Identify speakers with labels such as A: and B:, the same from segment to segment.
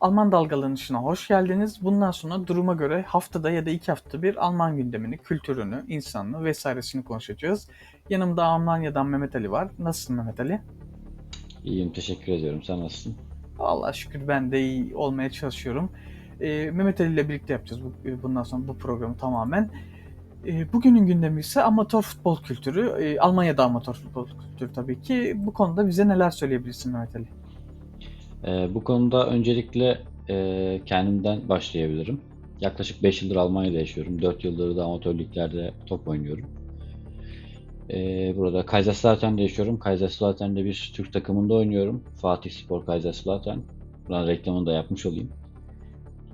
A: Alman dalgalanışına hoş geldiniz. Bundan sonra duruma göre haftada ya da iki hafta bir Alman gündemini, kültürünü, insanını vesairesini konuşacağız. Yanımda Almanya'dan Mehmet Ali var. Nasılsın Mehmet Ali?
B: İyiyim, teşekkür ediyorum. Sen nasılsın?
A: Allah şükür ben de iyi olmaya çalışıyorum. Ee, Mehmet Ali ile birlikte yapacağız bu, bundan sonra bu programı tamamen. Ee, bugünün gündemi ise amatör futbol kültürü. Ee, Almanya'da amatör futbol kültürü tabii ki. Bu konuda bize neler söyleyebilirsin Mehmet Ali?
B: Ee, bu konuda öncelikle e, kendimden başlayabilirim. Yaklaşık 5 yıldır Almanya'da yaşıyorum. 4 yıldır da amatör liglerde top oynuyorum. Ee, burada Kaiserslautern'de yaşıyorum. Kaiserslautern'de bir Türk takımında oynuyorum. Fatih Spor Kaiserslautern. Buradan reklamını da yapmış olayım.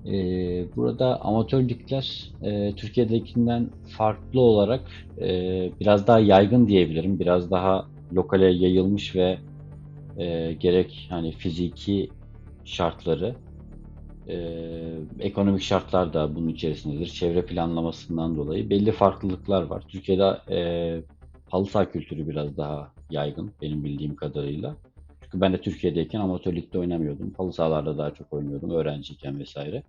B: Ee, burada amatör ligler e, Türkiye'dekinden farklı olarak e, biraz daha yaygın diyebilirim. Biraz daha lokale yayılmış ve e, gerek hani fiziki şartları, e, ekonomik şartlar da bunun içerisindedir. Çevre planlamasından dolayı belli farklılıklar var. Türkiye'de e, halı saha kültürü biraz daha yaygın benim bildiğim kadarıyla. Çünkü ben de Türkiye'deyken amatör ligde oynamıyordum. Halı sahalarda daha çok oynuyordum öğrenciyken vesaire.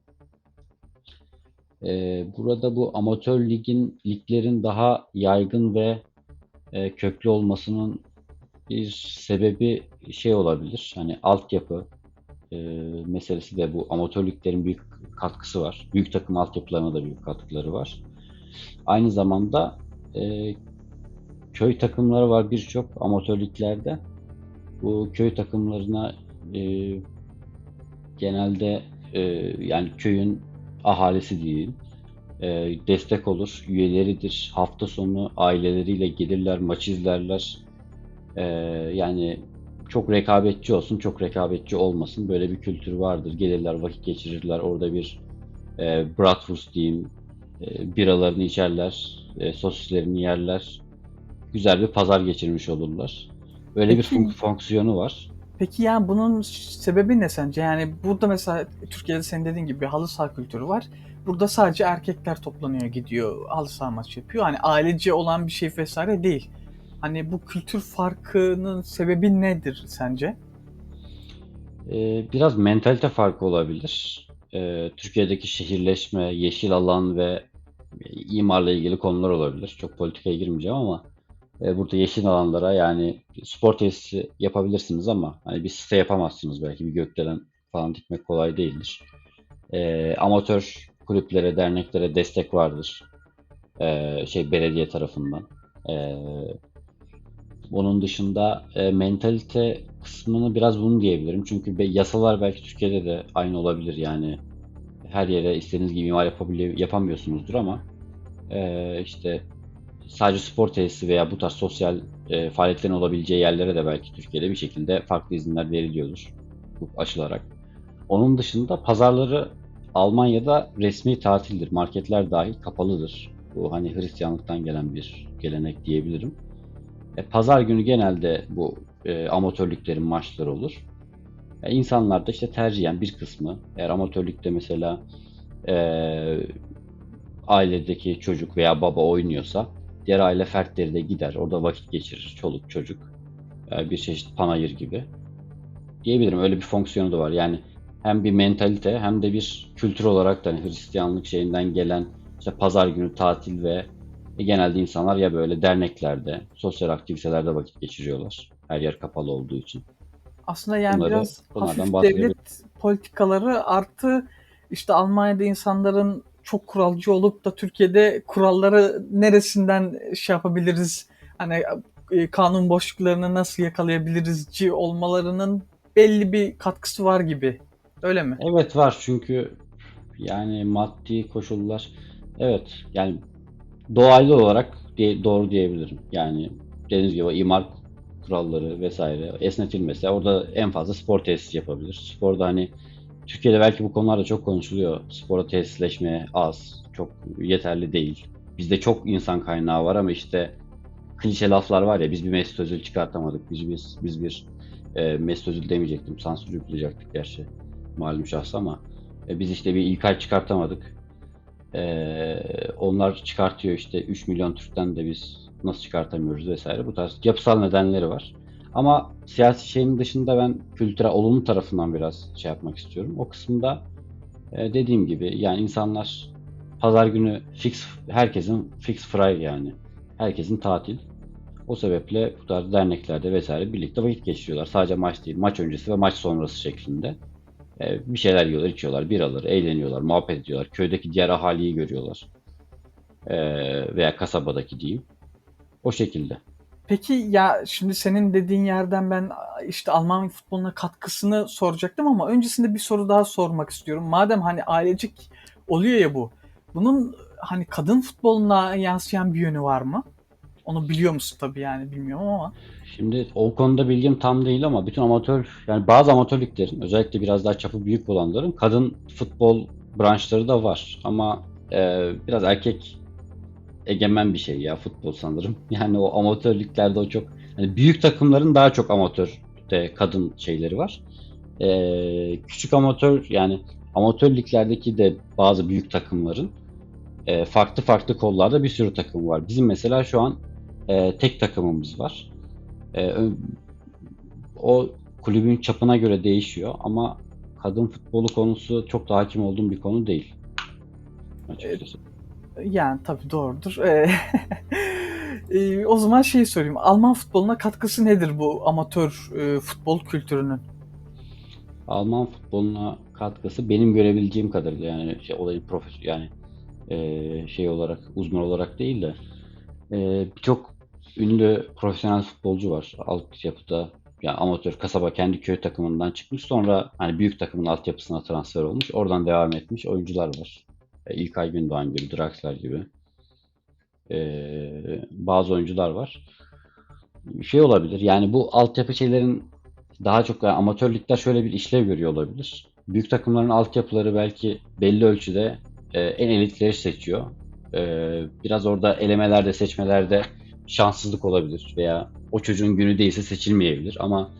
B: E, burada bu amatör ligin liglerin daha yaygın ve e, köklü olmasının bir sebebi şey olabilir. Hani altyapı e, meselesi de bu amatörlüklerin büyük katkısı var. Büyük takım altyapılarına da büyük katkıları var. Aynı zamanda e, köy takımları var birçok amatörlüklerde. Bu köy takımlarına e, genelde e, yani köyün ahalisi değil e, destek olur, üyeleridir. Hafta sonu aileleriyle gelirler, maç izlerler. Ee, yani çok rekabetçi olsun, çok rekabetçi olmasın. Böyle bir kültür vardır. Gelirler, vakit geçirirler. Orada bir e, bratwurst diyeyim, e, biralarını içerler, e, sosislerini yerler. Güzel bir pazar geçirmiş olurlar. Böyle bir
A: Peki-
B: fun- fonksiyonu var.
A: Peki yani bunun sebebi ne sence? Yani burada mesela Türkiye'de senin dediğin gibi bir halı saha kültürü var. Burada sadece erkekler toplanıyor gidiyor halı saha maçı yapıyor. Hani ailece olan bir şey vesaire değil. Hani bu kültür farkının sebebi nedir sence?
B: Ee, biraz mentalite farkı olabilir. Ee, Türkiye'deki şehirleşme, yeşil alan ve imarla ilgili konular olabilir. Çok politikaya girmeyeceğim ama e, burada yeşil alanlara yani spor tesisi yapabilirsiniz ama hani bir site yapamazsınız belki bir gökdelen falan dikmek kolay değildir. Ee, amatör kulüplere, derneklere destek vardır. Ee, şey belediye tarafından. Ee, onun dışında e, mentalite kısmını biraz bunu diyebilirim. Çünkü be- yasalar belki Türkiye'de de aynı olabilir yani. Her yere istediğiniz gibi imar yapabili- yapamıyorsunuzdur ama e, işte sadece spor tesisi veya bu tarz sosyal e, faaliyetlerin olabileceği yerlere de belki Türkiye'de bir şekilde farklı izinler veriliyordur bu aşılarak. Onun dışında pazarları Almanya'da resmi tatildir. Marketler dahil kapalıdır. Bu hani Hristiyanlıktan gelen bir gelenek diyebilirim. E, pazar günü genelde bu e, amatörlüklerin maçları olur. E, insanlar da işte tercihen bir kısmı eğer amatörlükte mesela e, ailedeki çocuk veya baba oynuyorsa diğer aile fertleri de gider. Orada vakit geçirir. Çoluk çocuk. E, bir çeşit panayır gibi. Diyebilirim. Öyle bir fonksiyonu da var. Yani hem bir mentalite hem de bir kültür olarak da hani Hristiyanlık şeyinden gelen işte pazar günü tatil ve e, genelde insanlar ya böyle derneklerde, sosyal aktivitelerde vakit geçiriyorlar. Her yer kapalı olduğu için.
A: Aslında yani
B: Bunları-
A: biraz hafif devlet politikaları artı işte Almanya'da insanların çok kuralcı olup da Türkiye'de kuralları neresinden şey yapabiliriz hani e, kanun boşluklarını nasıl yakalayabilirizci olmalarının belli bir katkısı var gibi. Öyle mi?
B: Evet var çünkü yani maddi koşullar evet yani doğaylı olarak diye, doğru diyebilirim. Yani dediğiniz gibi imar kuralları vesaire esnetilmese orada en fazla spor tesisi yapabilir. Sporda hani Türkiye'de belki bu konularda çok konuşuluyor. Spora tesisleşme az, çok yeterli değil. Bizde çok insan kaynağı var ama işte klişe laflar var ya biz bir Mesut Özil çıkartamadık. Biz biz biz bir e, Mesut Özil demeyecektim. Sansür yapacaktık gerçi malum şahs ama e, biz işte bir İlkay çıkartamadık. E, onlar çıkartıyor işte 3 milyon Türk'ten de biz nasıl çıkartamıyoruz vesaire. Bu tarz yapısal nedenleri var. Ama siyasi şeyin dışında ben kültürel olumlu tarafından biraz şey yapmak istiyorum. O kısımda e, dediğim gibi yani insanlar pazar günü fix herkesin fix fry yani herkesin tatil. O sebeple bu tarz derneklerde vesaire birlikte vakit geçiriyorlar. Sadece maç değil, maç öncesi ve maç sonrası şeklinde. E, bir şeyler yiyorlar, içiyorlar, biraları, eğleniyorlar, muhabbet ediyorlar. Köydeki diğer ahaliyi görüyorlar. E, veya kasabadaki diyeyim. O şekilde.
A: Peki ya şimdi senin dediğin yerden ben işte Alman futboluna katkısını soracaktım ama öncesinde bir soru daha sormak istiyorum. Madem hani ailecik oluyor ya bu. Bunun hani kadın futboluna yansıyan bir yönü var mı? Onu biliyor musun tabii yani bilmiyorum ama.
B: Şimdi o konuda bilgim tam değil ama bütün amatör yani bazı amatör liglerin özellikle biraz daha çapı büyük olanların kadın futbol branşları da var ama e, biraz erkek egemen bir şey ya futbol sanırım. Yani o amatör liglerde o çok hani büyük takımların daha çok amatörde kadın şeyleri var. E, küçük amatör yani amatör liglerdeki de bazı büyük takımların e, farklı farklı kollarda bir sürü takım var. Bizim mesela şu an e, tek takımımız var. Ö- o kulübün çapına göre değişiyor ama kadın futbolu konusu çok da hakim olduğum bir konu değil. Açıkçası.
A: Yani tabii doğrudur. Ee, e, o zaman şey sorayım. Alman futboluna katkısı nedir bu amatör e, futbol kültürünün?
B: Alman futboluna katkısı benim görebileceğim kadarıyla yani şey, olayın profesör yani e, şey olarak uzman olarak değil de e, birçok ünlü profesyonel futbolcu var altyapıda yani amatör kasaba kendi köy takımından çıkmış sonra hani büyük takımın altyapısına transfer olmuş oradan devam etmiş oyuncular var. E, İlkay Gündoğan gibi, Draxler gibi e, bazı oyuncular var. Şey olabilir yani bu altyapı şeylerin daha çok yani amatör şöyle bir işlev görüyor olabilir. Büyük takımların altyapıları belki belli ölçüde e, en elitleri seçiyor. E, biraz orada elemelerde, seçmelerde şanssızlık olabilir veya o çocuğun günü değilse seçilmeyebilir ama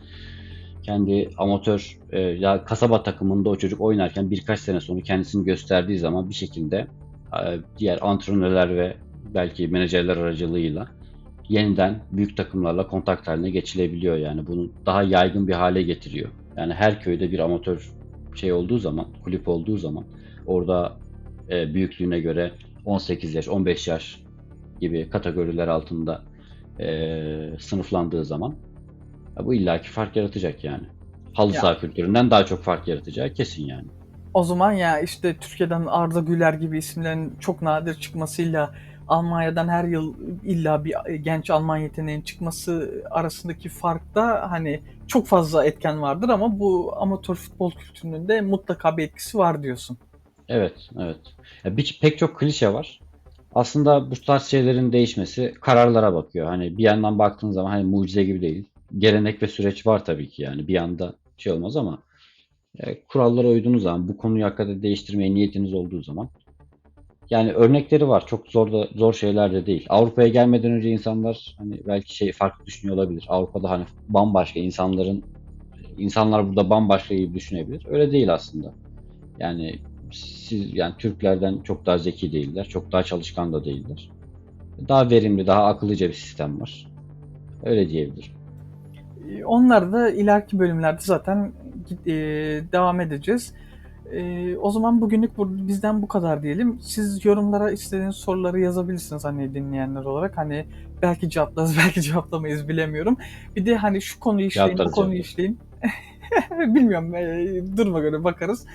B: kendi amatör e, ya kasaba takımında o çocuk oynarken birkaç sene sonra kendisini gösterdiği zaman bir şekilde e, diğer antrenörler ve belki menajerler aracılığıyla yeniden büyük takımlarla kontak haline geçilebiliyor yani bunu daha yaygın bir hale getiriyor. Yani her köyde bir amatör şey olduğu zaman, kulüp olduğu zaman orada e, büyüklüğüne göre 18 yaş, 15 yaş gibi kategoriler altında e, sınıflandığı zaman ya bu illaki fark yaratacak yani. Halı
A: Ya.
B: saha kültüründen daha çok fark yaratacağı kesin yani.
A: O zaman ya işte Türkiye'den Arda Güler gibi isimlerin çok nadir çıkmasıyla Almanya'dan her yıl illa bir genç Alman yeteneğin çıkması arasındaki fark da hani çok fazla etken vardır ama bu amatör futbol kültürünün de mutlaka bir etkisi var diyorsun.
B: Evet, evet. Ya bir, pek çok klişe var. Aslında bu tarz şeylerin değişmesi kararlara bakıyor. Hani bir yandan baktığın zaman hani mucize gibi değil. Gelenek ve süreç var tabii ki yani. Bir anda şey olmaz ama e, kurallara uyduğunuz zaman, bu konuyu hakikaten değiştirmeye niyetiniz olduğu zaman yani örnekleri var. Çok zor da zor şeyler de değil. Avrupa'ya gelmeden önce insanlar hani belki şey farklı düşünüyor olabilir. Avrupa'da hani bambaşka insanların insanlar burada bambaşka gibi düşünebilir. Öyle değil aslında. Yani siz yani Türklerden çok daha zeki değiller. Çok daha çalışkan da değiller. Daha verimli, daha akıllıca bir sistem var. Öyle diyebilirim.
A: E, Onlar da ileriki bölümlerde zaten e, devam edeceğiz. E, o zaman bugünlük bu, bizden bu kadar diyelim. Siz yorumlara istediğiniz soruları yazabilirsiniz hani dinleyenler olarak. Hani belki cevaplarız, belki cevaplamayız bilemiyorum. Bir de hani şu konuyu işleyin, bu konuyu işleyin. Bilmiyorum, e, duruma göre bakarız.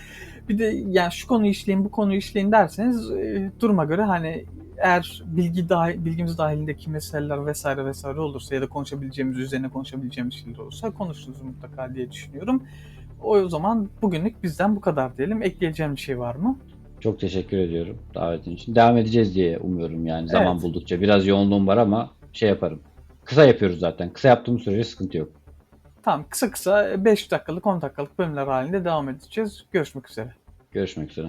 A: Bir de yani şu konuyu işleyin, bu konuyu işleyin derseniz e, duruma göre hani eğer bilgi dahi, bilgimiz dahilindeki meseleler vesaire vesaire olursa ya da konuşabileceğimiz, üzerine konuşabileceğimiz şeyler olursa konuşuruz mutlaka diye düşünüyorum. O zaman bugünlük bizden bu kadar diyelim. Ekleyeceğim bir şey var mı?
B: Çok teşekkür ediyorum davetin için. Devam edeceğiz diye umuyorum yani zaman
A: Evet.
B: buldukça. Biraz yoğunluğum var ama şey yaparım. Kısa yapıyoruz zaten. Kısa yaptığımız sürece sıkıntı yok.
A: Tamam kısa kısa 5 dakikalık 10 dakikalık bölümler halinde devam edeceğiz. Görüşmek üzere.
B: Görüşmek üzere.